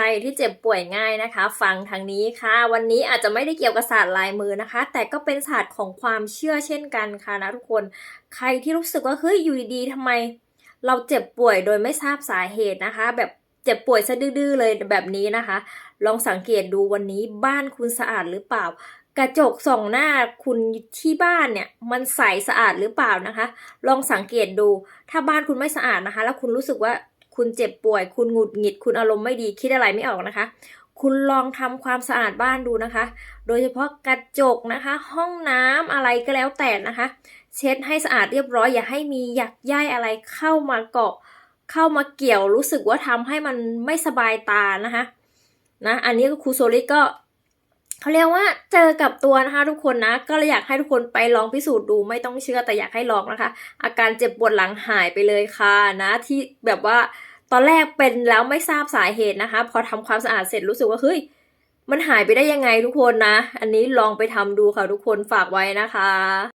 รที่เจ็บป่วยง่ายนะคะ ฟังทางนี้ค่ะ วันนี้อาจจะไม่ได้เกี่ยวกับศาสตร์ลายมือนะคะ แต่ก็เป็นศาสตร์ของความเชื่อเช่นกันค่ะนะทุกคน ใครที่รู้สึกว่าเฮ้ยอยู่ดีๆทำไม เราเจ็บป่วยโดยไม่ทราบสาเหตุนะคะ แบบเจ็บป่วยซะดื้อๆเลยแบบนี้นะคะ ลองสังเกตดูวันนี้บ้านคุณสะอาดหรือเปล่า กระจกส่องหน้าคุณที่บ้านเนี่ย มันใสสะอาดหรือเปล่านะคะ ลองสังเกตดู ถ้าบ้านคุณไม่สะอาดนะคะ แล้วคุณรู้สึกว่า คุณเจ็บป่วย คุณหงุดหงิด คุณอารมณ์ไม่ดีคิดอะไรไม่ออกนะคะ คุณลองทำความสะอาดบ้านดูนะคะ โดยเฉพาะกระจกนะคะ ห้องน้ำอะไรก็แล้วแต่นะคะ เช็ดให้สะอาดเรียบร้อย อย่าให้มีหยักใยอะไรเข้ามาเกาะ เข้ามาเกี่ยวรู้สึกว่าทำให้มันไม่สบายตานะคะนะอันนี้ก็ครูโซลิก็เขาเรียกว่าเจอกับตัวนะคะทุกคนนะ ก็เลยอยากให้ทุกคนไปลองพิสูจน์ดูไม่ต้องเชื่อแต่อยากให้ลองนะคะ อาการเจ็บปวดหลังหายไปเลยค่ะนะที่แบบว่า ตอนแรกเป็นแล้วไม่ทราบสาเหตุนะคะ พอทำความสะอาดเสร็จรู้สึกว่าเฮ้ยมันหายไปได้ยังไงทุกคนนะ อันนี้ลองไปทำดูค่ะทุกคนฝากไว้นะคะ